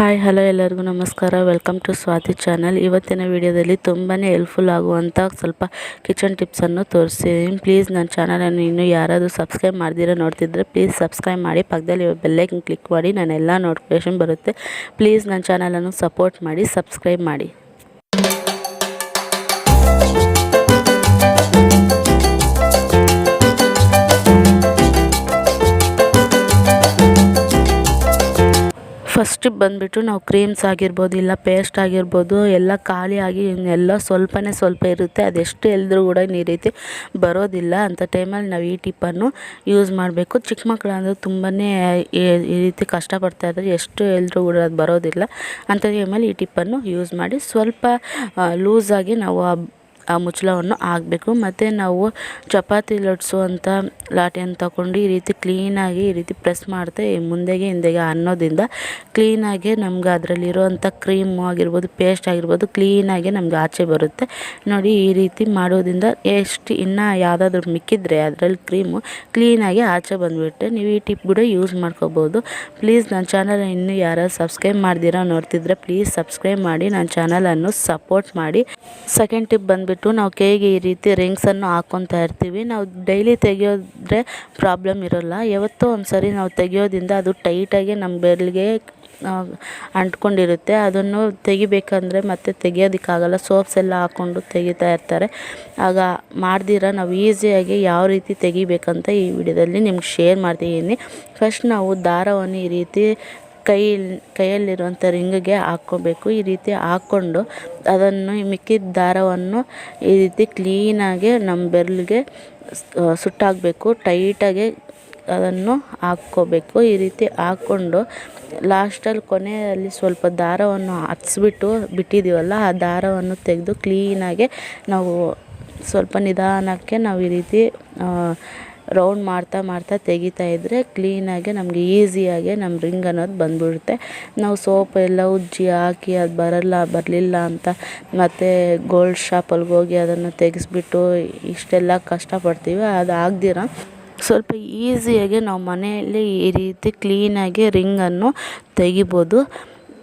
Hi, hello ಎಲ್ಲರಿಗೂ ನಮಸ್ಕಾರ. Welcome to Swati channel ಇವತ್ತಿನ ವಿಡಿಯೋದಲ್ಲಿ ತುಂಬಾ ಹೆಲ್ಪ್ಫುಲ್ ಆಗುವಂಥ ಸ್ವಲ್ಪ ಕಿಚನ್ ಟಿಪ್ಸನ್ನು ತೋರಿಸ್ತೀನಿ. ಪ್ಲೀಸ್ ನನ್ನ ಚಾನಲನ್ನು ಇನ್ನೂ ಯಾರಾದರೂ ಸಬ್ಸ್ಕ್ರೈಬ್ ಮಾಡಿದಿರೋ, ನೋಡ್ತಿದ್ರೆ ಪ್ಲೀಸ್ ಸಬ್ಸ್ಕ್ರೈಬ್ ಮಾಡಿ. ಪಕ್ಕದಲ್ಲಿ ಬೆಲ್ಲೈಕನ್ ಕ್ಲಿಕ್ ಮಾಡಿ. ನಾನು ಎಲ್ಲ ನೋಟಿಫಿಕೇಷನ್ ಬರುತ್ತೆ. ಪ್ಲೀಸ್ ನನ್ನ ಚಾನಲನ್ನು ಸಪೋರ್ಟ್ ಮಾಡಿ ಸಬ್ಸ್ಕ್ರೈಬ್ ಮಾಡಿ. ಫಸ್ಟ್ ಬಂದುಬಿಟ್ಟು ನಾವು ಕ್ರೀಮ್ಸ್ ಆಗಿರ್ಬೋದು, ಇಲ್ಲ ಪೇಸ್ಟ್ ಆಗಿರ್ಬೋದು, ಎಲ್ಲ ಖಾಲಿಯಾಗಿ ಇನ್ನೆಲ್ಲ ಸ್ವಲ್ಪನೇ ಸ್ವಲ್ಪ ಇರುತ್ತೆ. ಅದೆಷ್ಟು ಎಲ್ದ್ರೂ ಕೂಡ ಈ ರೀತಿ ಬರೋದಿಲ್ಲ. ಅಂಥ ಟೈಮಲ್ಲಿ ನಾವು ಈ ಟಿಪ್ಪನ್ನು ಯೂಸ್ ಮಾಡಬೇಕು. ಚಿಕ್ಕ ಮಕ್ಕಳಂದ್ರೆ ಅಂದರೆ ತುಂಬಾ ಈ ರೀತಿ ಕಷ್ಟಪಡ್ತಾಯಿದ್ದಾರೆ ಎಷ್ಟು ಎಲ್ದ್ರೂ ಕೂಡ ಅದು ಬರೋದಿಲ್ಲ. ಅಂಥ ಟೈಮಲ್ಲಿ ಈ ಟಿಪ್ಪನ್ನು ಯೂಸ್ ಮಾಡಿ ಸ್ವಲ್ಪ ಲೂಸಾಗಿ ನಾವು ಆ ಮುಚ್ಚಳವನ್ನು ಹಾಕಬೇಕು. ಮತ್ತು ನಾವು ಚಪಾತಿ ಲಟ್ಸುವಂಥ ಲಾಟಿಯನ್ನು ತಗೊಂಡು ಈ ರೀತಿ ಕ್ಲೀನಾಗಿ ಈ ರೀತಿ ಪ್ರೆಸ್ ಮಾಡ್ತಾ ಮುಂದೆಗೆ ಹಿಂದೆಗೆ ಅನ್ನೋದ್ರಿಂದ ಕ್ಲೀನಾಗೆ ನಮ್ಗೆ ಅದರಲ್ಲಿರುವಂಥ ಕ್ರೀಮು ಆಗಿರ್ಬೋದು ಪೇಸ್ಟ್ ಆಗಿರ್ಬೋದು ಕ್ಲೀನಾಗೆ ನಮ್ಗೆ ಆಚೆ ಬರುತ್ತೆ. ನೋಡಿ ಈ ರೀತಿ ಮಾಡೋದ್ರಿಂದ ಎಷ್ಟು ಇನ್ನು ಯಾವುದಾದ್ರೂ ಮಿಕ್ಕಿದ್ರೆ ಅದರಲ್ಲಿ ಕ್ರೀಮು ಕ್ಲೀನಾಗಿ ಆಚೆ ಬಂದುಬಿಟ್ಟೆ ನೀವು ಈ ಟಿಪ್ ಕೂಡ ಯೂಸ್ ಮಾಡ್ಕೋಬೋದು. ಪ್ಲೀಸ್ ನನ್ನ ಚಾನಲ್ ಇನ್ನೂ ಯಾರು ಸಬ್ಸ್ಕ್ರೈಬ್ ಮಾಡ್ದಿರೋ ನೋಡ್ತಿದ್ರೆ ಪ್ಲೀಸ್ ಸಬ್ಸ್ಕ್ರೈಬ್ ಮಾಡಿ, ನನ್ನ ಚಾನಲನ್ನು ಸಪೋರ್ಟ್ ಮಾಡಿ. ಸೆಕೆಂಡ್ ಟಿಪ್ ಬಂದುಬಿಟ್ಟು ನಾವು ಕೈಗೆ ಈ ರೀತಿ ರಿಂಗ್ಸನ್ನು ಹಾಕ್ಕೊತಾ ಇರ್ತೀವಿ. ನಾವು ಡೈಲಿ ತೆಗೆಯೋದ್ರೆ ಪ್ರಾಬ್ಲಮ್ ಇರೋಲ್ಲ. ಯಾವತ್ತೋ ಒಂದು ಸರಿ ನಾವು ತೆಗೆಯೋದ್ರಿಂದ ಅದು ಟೈಟಾಗಿ ನಮ್ಮ ಬೆರಳಿಗೆ ಅಂಟ್ಕೊಂಡಿರುತ್ತೆ. ಅದನ್ನು ತೆಗಿಬೇಕಂದ್ರೆ ಮತ್ತೆ ತೆಗಿಯೋದಕ್ಕಾಗಲ್ಲ. ಸೋಪ್ಸ್ ಎಲ್ಲ ಹಾಕ್ಕೊಂಡು ತೆಗಿತಾ ಇರ್ತಾರೆ. ಆಗ ಮಾಡ್ದಿರ? ನಾವು ಈಸಿಯಾಗಿ ಯಾವ ರೀತಿ ತೆಗಿಬೇಕಂತ ಈ ವಿಡಿಯೋದಲ್ಲಿ ನಿಮ್ಗೆ ಶೇರ್ ಮಾಡ್ತಿದ್ದೀನಿ ಫಸ್ಟ್ ನಾವು ದಾರವನ್ನು ಈ ರೀತಿ ಕೈ ಕೈಯಲ್ಲಿರುವಂಥ ರಿಂಗಿಗೆ ಹಾಕ್ಕೋಬೇಕು. ಈ ರೀತಿ ಹಾಕ್ಕೊಂಡು ಅದನ್ನು ಮಿಕ್ಕಿದ ದಾರವನ್ನು ಈ ರೀತಿ ಕ್ಲೀನಾಗಿ ನಮ್ಮ ಬೆರಳಿಗೆ ಸುಟ್ಟಾಕಬೇಕು. ಟೈಟಾಗಿ ಅದನ್ನು ಹಾಕ್ಕೋಬೇಕು. ಈ ರೀತಿ ಹಾಕ್ಕೊಂಡು ಲಾಸ್ಟಲ್ಲಿ ಕೊನೆಯಲ್ಲಿ ಸ್ವಲ್ಪ ದಾರವನ್ನು ಹಚ್ಬಿಟ್ಟು ಬಿಟ್ಟಿದ್ದೀವಲ್ಲ, ಆ ದಾರವನ್ನು ತೆಗೆದು ಕ್ಲೀನಾಗೆ ನಾವು ಸ್ವಲ್ಪ ನಿಧಾನಕ್ಕೆ ನಾವು ಈ ರೀತಿ ರೌಂಡ್ ಮಾಡ್ತಾ ಮಾಡ್ತಾ ತೆಗಿತಾ ಇದ್ದರೆ ಕ್ಲೀನಾಗೆ ನಮಗೆ ಈಸಿಯಾಗೆ ನಮ್ಮ ರಿಂಗ್ ಅನ್ನೋದು ಬಂದ್ಬಿಡುತ್ತೆ. ನಾವು ಸೋಪ್ ಎಲ್ಲ ಉಜ್ಜಿ ಹಾಕಿ ಅದು ಬರಲ್ಲ, ಬರಲಿಲ್ಲ ಅಂತ ಮತ್ತು ಗೋಲ್ಡ್ ಶಾಪಲ್ಲಿ ಹೋಗಿ ಅದನ್ನು ತೆಗೆಸ್ಬಿಟ್ಟು ಇಷ್ಟೆಲ್ಲ ಕಷ್ಟಪಡ್ತೀವಿ, ಅದು ಆಗ್ದಿರ. ಸ್ವಲ್ಪ ಈಸಿಯಾಗಿ ನಾವು ಮನೆಯಲ್ಲಿ ಈ ರೀತಿ ಕ್ಲೀನಾಗಿ ರಿಂಗನ್ನು ತೆಗಿಬೋದು.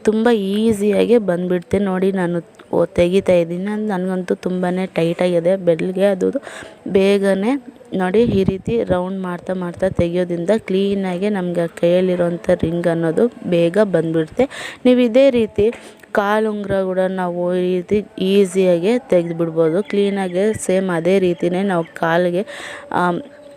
ತುಂಬ ಈಸಿಯಾಗಿ ಬಂದುಬಿಡುತ್ತೆ ನೋಡಿ ನಾನು ತೆಗಿತಾ ಇದ್ದೀನಿ. ನನಗಂತೂ ತುಂಬಾ ಟೈಟಾಗಿದೆ ಬೆರಳಿಗೆ ಅದು ಬೇಗನೆ ನೋಡಿ ಈ ರೀತಿ ರೌಂಡ್ ಮಾಡ್ತಾ ಮಾಡ್ತಾ ತೆಗಿಯೋದ್ರಿಂದ ಕ್ಲೀನಾಗಿ ನಮಗೆ ಕೈಯಲ್ಲಿರೋಂಥ ರಿಂಗ್ ಅನ್ನೋದು ಬೇಗ ಬಂದುಬಿಡುತ್ತೆ. ನೀವು ಇದೇ ರೀತಿ ಕಾಲು ಉಂಗುರ ಕೂಡ ನಾವು ಈ ರೀತಿ ಈಸಿಯಾಗೆ ತೆಗೆದುಬಿಡ್ಬೋದು. ಕ್ಲೀನಾಗೆ ಸೇಮ್ ಅದೇ ರೀತಿಯೇ ನಾವು ಕಾಲಿಗೆ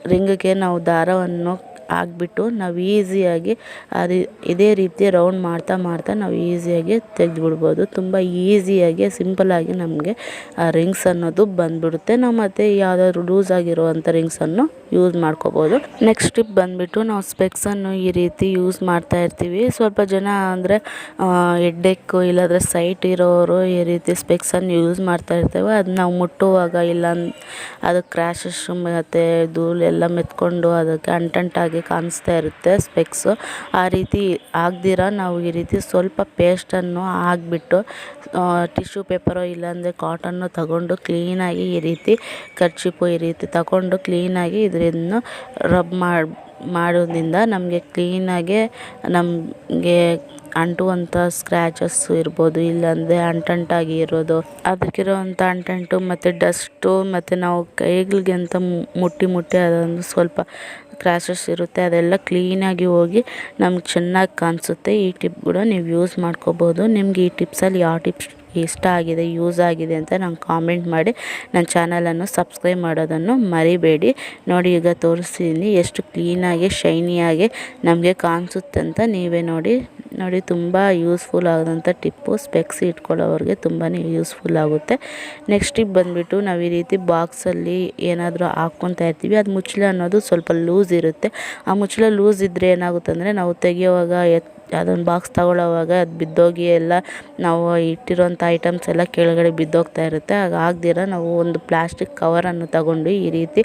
ರಿಂಗಕ್ಕೆ ನಾವು ದಾರವನ್ನು ಹಾಕ್ಬಿಟ್ಟು ನಾವು ಈಸಿಯಾಗಿ ಅದು ಇದೇ ರೀತಿ ರೌಂಡ್ ಮಾಡ್ತಾ ಮಾಡ್ತಾ ನಾವು ಈಸಿಯಾಗಿ ತೆಗೆದುಬಿಡ್ಬೋದು. ತುಂಬ ಈಸಿಯಾಗಿ ಸಿಂಪಲಾಗಿ ನಮಗೆ ಆ ರಿಂಗ್ಸ್ ಅನ್ನೋದು ಬಂದುಬಿಡುತ್ತೆ. ನಾವು ಮತ್ತು ಯಾವುದಾದ್ರು ಲೂಸ್ ಆಗಿರುವಂಥ ರಿಂಗ್ಸನ್ನು ಯೂಸ್ ಮಾಡ್ಕೋಬೋದು. ನೆಕ್ಸ್ಟ್ ಟಿಪ್ ಬಂದುಬಿಟ್ಟು ನಾವು ಸ್ಪೆಕ್ಸನ್ನು ಈ ರೀತಿ ಯೂಸ್ ಮಾಡ್ತಾ ಇರ್ತೀವಿ. ಸ್ವಲ್ಪ ಜನ ಅಂದರೆ ಎಡ್ಡೆಕ್ಕು ಇಲ್ಲಾಂದರೆ ಸೈಟ್ ಇರೋರು ಈ ರೀತಿ ಸ್ಪೆಕ್ಸನ್ನು ಯೂಸ್ ಮಾಡ್ತಾ ಇರ್ತೇವೆ. ಅದು ನಾವು ಮುಟ್ಟುವಾಗ ಇಲ್ಲ ಅದು ಕ್ರ್ಯಾಶಸ್ ಮತ್ತು ಧೂಳು ಎಲ್ಲ ಮೆತ್ಕೊಂಡು ಅದಕ್ಕೆ ಅಂಟಂಟಾಗಿ ಕಾಣಿಸ್ತಾ ಇರುತ್ತೆ ಸ್ಪೆಕ್ಸು. ಆ ರೀತಿ ಆಗದಿರ ನಾವು ಈ ರೀತಿ ಸ್ವಲ್ಪ ಪೇಸ್ಟನ್ನು ಹಾಕ್ಬಿಟ್ಟು ಟಿಶ್ಯೂ ಪೇಪರೋ ಇಲ್ಲಾಂದರೆ ಕಾಟನ್ನು ತಗೊಂಡು ಕ್ಲೀನಾಗಿ ಈ ರೀತಿ ಕರ್ಚಿಪು ಈ ರೀತಿ ತಗೊಂಡು ಕ್ಲೀನಾಗಿ ಇದರಿಂದ ರಬ್ ಮಾಡಿ, ಮಾಡೋದ್ರಿಂದ ನಮಗೆ ಕ್ಲೀನಾಗೆ ನಮಗೆ ಅಂಟುವಂಥ ಸ್ಕ್ರ್ಯಾಚಸ್ಸು ಇರ್ಬೋದು, ಇಲ್ಲಾಂದರೆ ಅಂಟಂಟಾಗಿ ಇರೋದು. ಅದಕ್ಕಿರೋವಂಥ ಅಂಟಂಟು ಮತ್ತು ಡಸ್ಟು ಮತ್ತು ನಾವು ಕೈಗಳಿಗೆ ಅಂತ ಮುಟ್ಟಿ ಮುಟ್ಟಿ ಅದೊಂದು ಸ್ವಲ್ಪ ಕ್ರ್ಯಾಚಸ್ ಇರುತ್ತೆ, ಅದೆಲ್ಲ ಕ್ಲೀನಾಗಿ ಹೋಗಿ ನಮ್ಗೆ ಚೆನ್ನಾಗಿ ಕಾಣಿಸುತ್ತೆ. ಈ ಟಿಪ್ ಕೂಡ ನೀವು ಯೂಸ್ ಮಾಡ್ಕೋಬೋದು. ನಿಮ್ಗೆ ಈ ಟಿಪ್ಸಲ್ಲಿ ಯಾವ ಟಿಪ್ಸ್ ಇಷ್ಟ ಆಗಿದೆ ಯೂಸ್ ಆಗಿದೆ ಅಂತ ನಂಗೆ ಕಾಮೆಂಟ್ ಮಾಡಿ. ನನ್ನ ಚಾನಲನ್ನು ಸಬ್ಸ್ಕ್ರೈಬ್ ಮಾಡೋದನ್ನು ಮರಿಬೇಡಿ. ನೋಡಿ, ಈಗ ತೋರಿಸ್ತೀನಿ ಎಷ್ಟು ಕ್ಲೀನಾಗಿ ಶೈನಿಯಾಗಿ ನಮಗೆ ಕಾಣಿಸುತ್ತೆ ಅಂತ ನೀವೇ ನೋಡಿ. ನೋಡಿ, ತುಂಬ ಯೂಸ್ಫುಲ್ ಆಗೋದಂಥ ಟಿಪ್ಪು. ಸ್ಪೆಕ್ಸ್ ಇಟ್ಕೊಳ್ಳೋವ್ರಿಗೆ ತುಂಬಾ ಯೂಸ್ಫುಲ್ ಆಗುತ್ತೆ. ನೆಕ್ಸ್ಟ್ ಟಿಪ್ ಬಂದುಬಿಟ್ಟು ನಾವು ಈ ರೀತಿ ಬಾಕ್ಸಲ್ಲಿ ಏನಾದರೂ ಹಾಕ್ಕೊತಾ ಇರ್ತೀವಿ. ಅದು ಮುಚ್ಚಳ ಅನ್ನೋದು ಸ್ವಲ್ಪ ಲೂಸ್ ಇರುತ್ತೆ. ಆ ಮುಚ್ಚಳ ಲೂಸ್ ಇದ್ದರೆ ಏನಾಗುತ್ತೆ ಅಂದರೆ ನಾವು ತೆಗೆಯುವಾಗ ಎತ್, ಅದೊಂದು ಬಾಕ್ಸ್ ತಗೊಳ್ಳೋವಾಗ ಅದು ಬಿದ್ದೋಗಿ ಎಲ್ಲ ನಾವು ಇಟ್ಟಿರೋಂಥ ಐಟಮ್ಸ್ ಎಲ್ಲ ಕೆಳಗಡೆ ಬಿದ್ದೋಗ್ತಾ ಇರುತ್ತೆ. ಆಗ ಆಗದಿರ ನಾವು ಒಂದು ಪ್ಲಾಸ್ಟಿಕ್ ಕವರನ್ನು ತಗೊಂಡು ಈ ರೀತಿ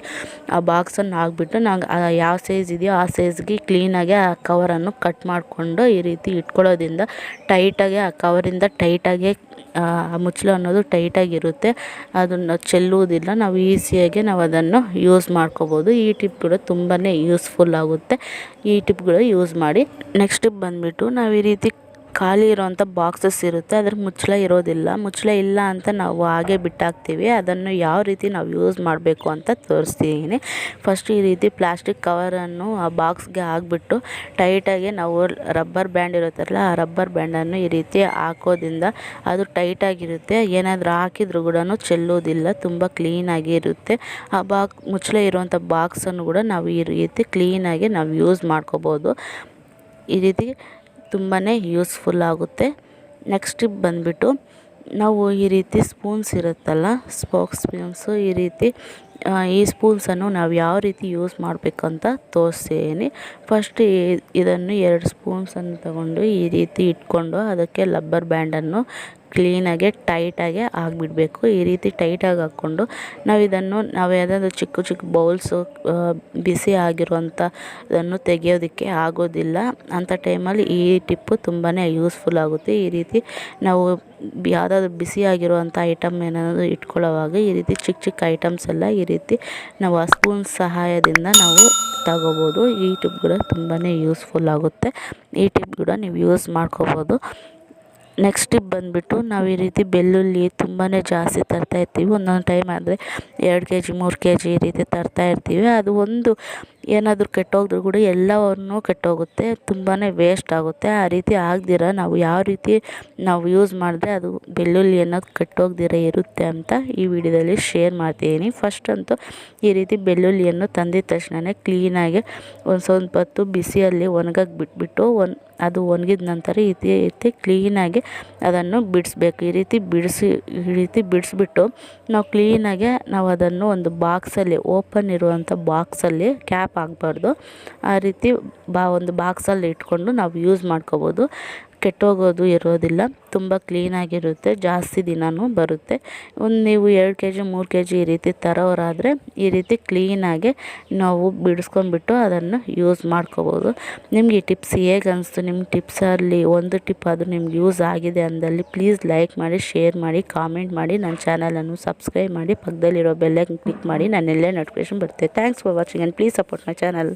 ಆ ಬಾಕ್ಸನ್ನು ಹಾಕ್ಬಿಟ್ಟು ನಾವು ಯಾವ ಸೈಜ್ ಇದೆಯೋ ಆ ಸೈಜ್ಗೆ ಕ್ಲೀನಾಗಿ ಆ ಕವರನ್ನು ಕಟ್ ಮಾಡಿಕೊಂಡು ಈ ರೀತಿ ಇಟ್ಕೊಳ್ಳೋದ್ರಿಂದ ಟೈಟಾಗಿ ಆ ಕವರಿಂದ ಟೈಟಾಗೆ ಮುಚ್ಚಳ ಅನ್ನೋದು ಟೈಟಾಗಿರುತ್ತೆ. ಅದನ್ನು ಚೆಲ್ಲುವುದಿಲ್ಲ. ನಾವು ಈಸಿಯಾಗಿ ನಾವು ಅದನ್ನು ಯೂಸ್ ಮಾಡ್ಕೋಬೋದು. ಈ ಟಿಪ್ ಕೂಡ ತುಂಬಾ ಯೂಸ್ಫುಲ್ ಆಗುತ್ತೆ. ಈ ಟಿಪ್ಗಳು ಯೂಸ್ ಮಾಡಿ ನೆಕ್ಸ್ಟ್ ಬಂದುಬಿಟ್ಟು ನಾವು ಈ ರೀತಿ ಖಾಲಿ ಇರುವಂಥ ಬಾಕ್ಸಸ್ ಇರುತ್ತೆ ಅದ್ರ ಮುಚ್ಚಳ ಇರೋದಿಲ್ಲ. ಮುಚ್ಚಳ ಇಲ್ಲ ಅಂತ ನಾವು ಹಾಗೆ ಬಿಟ್ಟಾಕ್ತೀವಿ. ಅದನ್ನು ಯಾವ ರೀತಿ ನಾವು ಯೂಸ್ ಮಾಡಬೇಕು ಅಂತ ತೋರಿಸ್ತಿದ್ದೀನಿ ಫಸ್ಟ್ ಈ ರೀತಿ ಪ್ಲಾಸ್ಟಿಕ್ ಕವರನ್ನು ಆ ಬಾಕ್ಸ್ಗೆ ಹಾಕ್ಬಿಟ್ಟು ಟೈಟಾಗಿ ನಾವು ರಬ್ಬರ್ ಬ್ಯಾಂಡ್ ಇರುತ್ತಲ್ಲ, ಆ ರಬ್ಬರ್ ಬ್ಯಾಂಡನ್ನು ಈ ರೀತಿ ಹಾಕೋದ್ರಿಂದ ಅದು ಟೈಟಾಗಿರುತ್ತೆ ಏನಾದರೂ ಹಾಕಿದ್ರು ಕೂಡ ಚೆಲ್ಲೋದಿಲ್ಲ ತುಂಬ ಕ್ಲೀನಾಗಿ ಇರುತ್ತೆ. ಆ ಬಾಕ್, ಮುಚ್ಚಳ ಇರುವಂಥ ಬಾಕ್ಸನ್ನು ಕೂಡ ನಾವು ಈ ರೀತಿ ಕ್ಲೀನಾಗಿ ನಾವು ಯೂಸ್ ಮಾಡ್ಕೋಬೋದು. ಈ ರೀತಿ ತುಂಬಾ ಯೂಸ್ಫುಲ್ ಆಗುತ್ತೆ. ನೆಕ್ಸ್ಟ್ ಬಂದುಬಿಟ್ಟು ನಾವು ಈ ರೀತಿ ಸ್ಪೂನ್ಸ್ ಇರುತ್ತಲ್ಲ, ಸ್ಪೋಕ್ ಸ್ಪೂನ್ಸು ಈ ರೀತಿ ಈ ಸ್ಪೂನ್ಸನ್ನು ನಾವು ಯಾವ ರೀತಿ ಯೂಸ್ ಮಾಡಬೇಕಂತ ತೋರಿಸ್ತೀನಿ. ಫಸ್ಟ್ ಇದನ್ನು ಎರಡು ಸ್ಪೂನ್ಸನ್ನು ತಗೊಂಡು ಈ ರೀತಿ ಇಟ್ಕೊಂಡು ಅದಕ್ಕೆ ಲಬ್ಬರ್ ಬ್ಯಾಂಡನ್ನು ಕ್ಲೀನಾಗೆ, ಟೈಟಾಗೆ ಆಗಿಬಿಡ್ಬೇಕು. ಈ ರೀತಿ ಟೈಟಾಗಿ ಹಾಕ್ಕೊಂಡು ನಾವು ಇದನ್ನು, ನಾವು ಯಾವುದಾದ್ರು ಚಿಕ್ಕ ಚಿಕ್ಕ ಬೌಲ್ಸು ಬಿಸಿ ಆಗಿರುವಂಥ ಅದನ್ನು ತೆಗೆಯೋದಕ್ಕೆ ಆಗೋದಿಲ್ಲ. ಅಂಥ ಟೈಮಲ್ಲಿ ಈ ಟಿಪ್ಪು ತುಂಬಾ ಯೂಸ್ಫುಲ್ ಆಗುತ್ತೆ. ಈ ರೀತಿ ನಾವು ಯಾವುದಾದ್ರು ಬಿಸಿಯಾಗಿರುವಂಥ ಐಟಮ್ ಏನಾದರೂ ಇಟ್ಕೊಳ್ಳೋವಾಗ ಈ ರೀತಿ ಚಿಕ್ಕ ಚಿಕ್ಕ ಐಟಮ್ಸ್ ಎಲ್ಲ ಈ ರೀತಿ ನಾವು ಆ ಸ್ಪೂನ್ ಸಹಾಯದಿಂದ ನಾವು ತಗೋಬೋದು. ಈ ಟಿಪ್ ಕೂಡ ತುಂಬಾ ಯೂಸ್ಫುಲ್ ಆಗುತ್ತೆ. ಈ ಟಿಪ್ ಕೂಡ ನೀವು ಯೂಸ್ ಮಾಡ್ಕೋಬೋದು. ನೆಕ್ಸ್ಟ್ ಟಿಪ್ ಬಂದುಬಿಟ್ಟು ನಾವು ಈ ರೀತಿ ಬೆಳ್ಳುಳ್ಳಿ ತುಂಬಾ ಜಾಸ್ತಿ ತರ್ತಾ ಇರ್ತೀವಿ. ಒಂದೊಂದು ಟೈಮ್ ಆದರೆ ಎರಡು ಕೆ ಜಿ ಮೂರು ಕೆ ಜಿ ಈ ರೀತಿ ತರ್ತಾ ಇರ್ತೀವಿ. ಅದು ಒಂದು ಏನಾದರೂ ಕೆಟ್ಟೋಗಿದ್ರು ಕೂಡ ಎಲ್ಲವನ್ನು ಕೆಟ್ಟೋಗುತ್ತೆ ತುಂಬಾ ವೇಸ್ಟ್ ಆಗುತ್ತೆ. ಆ ರೀತಿ ಆಗದಿರ, ನಾವು ಯಾವ ರೀತಿ ನಾವು ಯೂಸ್ ಮಾಡಿದ್ರೆ ಅದು ಬೆಳ್ಳುಳ್ಳಿ ಅನ್ನೋದು ಕೆಟ್ಟೋಗ್ದಿರ ಇರುತ್ತೆ ಅಂತ ಈ ವಿಡಿಯೋದಲ್ಲಿ ಶೇರ್ ಮಾಡ್ತೀನಿ ಫಸ್ಟ್ ಅಂತೂ ಈ ರೀತಿ ಬೆಳ್ಳುಳ್ಳಿಯನ್ನು ತಂದಿದ ತಕ್ಷಣ ಕ್ಲೀನಾಗಿ ಒಂದು ಸ್ವಲ್ಪ ಹೊತ್ತು ಬಿಸಿಯಲ್ಲಿ ಒಣಗಕ್ಕೆ ಬಿಟ್ಬಿಟ್ಟು ಒನ್, ಅದು ಒಣಗಿದ ನಂತರ ಈ ರೀತಿ ಕ್ಲೀನಾಗಿ ಅದನ್ನು ಬಿಡಿಸ್ಬೇಕು. ಈ ರೀತಿ ಬಿಡಿಸಿ, ಈ ರೀತಿ ಬಿಡಿಸ್ಬಿಟ್ಟು ನಾವು ಕ್ಲೀನಾಗೆ ನಾವು ಅದನ್ನು ಒಂದು ಬಾಕ್ಸಲ್ಲಿ ಓಪನ್ ಇರುವಂಥ ಬಾಕ್ಸಲ್ಲಿ ಕ್ಯಾಪ್ ಆಗಬಾರ್ದು ಆ ರೀತಿ ಬಾ ಒಂದು ಬಾಕ್ಸಲ್ಲಿ ಇಟ್ಕೊಂಡು ನಾವು ಯೂಸ್ ಮಾಡ್ಕೋಬೋದು. ಕೆಟ್ಟೋಗೋದು ಇರೋದಿಲ್ಲ. ತುಂಬ ಕ್ಲೀನಾಗಿರುತ್ತೆ ಜಾಸ್ತಿ ದಿನವೂ ಬರುತ್ತೆ. ಒಂದು ನೀವು ಎರಡು ಕೆ ಜಿ ಮೂರು ಕೆ ಜಿ ಈ ರೀತಿ ತರೋರಾದರೆ ಈ ರೀತಿ ಕ್ಲೀನಾಗಿ ನಾವು ಬಿಡಿಸ್ಕೊಂಡ್ಬಿಟ್ಟು ಅದನ್ನು ಯೂಸ್ ಮಾಡ್ಕೋಬೋದು. ನಿಮಗೆ ಈ ಟಿಪ್ಸ್ ಹೇಗೆ ಅನಿಸ್ತು? ನಿಮ್ಮ ಟಿಪ್ಸಲ್ಲಿ ಒಂದು ಟಿಪ್ ಆದರೂ ನಿಮ್ಗೆ ಯೂಸ್ ಆಗಿದೆ ಅಂದಲ್ಲಿ ಪ್ಲೀಸ್ ಲೈಕ್ ಮಾಡಿ ಶೇರ್ ಮಾಡಿ ಕಾಮೆಂಟ್ ಮಾಡಿ. ನನ್ನ ಚಾನಲನ್ನು ಸಬ್ಸ್ಕ್ರೈಬ್ ಮಾಡಿ. ಪಕ್ಕದಲ್ಲಿರೋ ಬೆಲ್ಲೈಕನ್ ಕ್ಲಿಕ್ ಮಾಡಿ. ನಾನೆಲ್ಲೇ ನೋಟಿಫಿಕೇಶನ್ ಬರುತ್ತೆ. Thanks for watching and please support my channel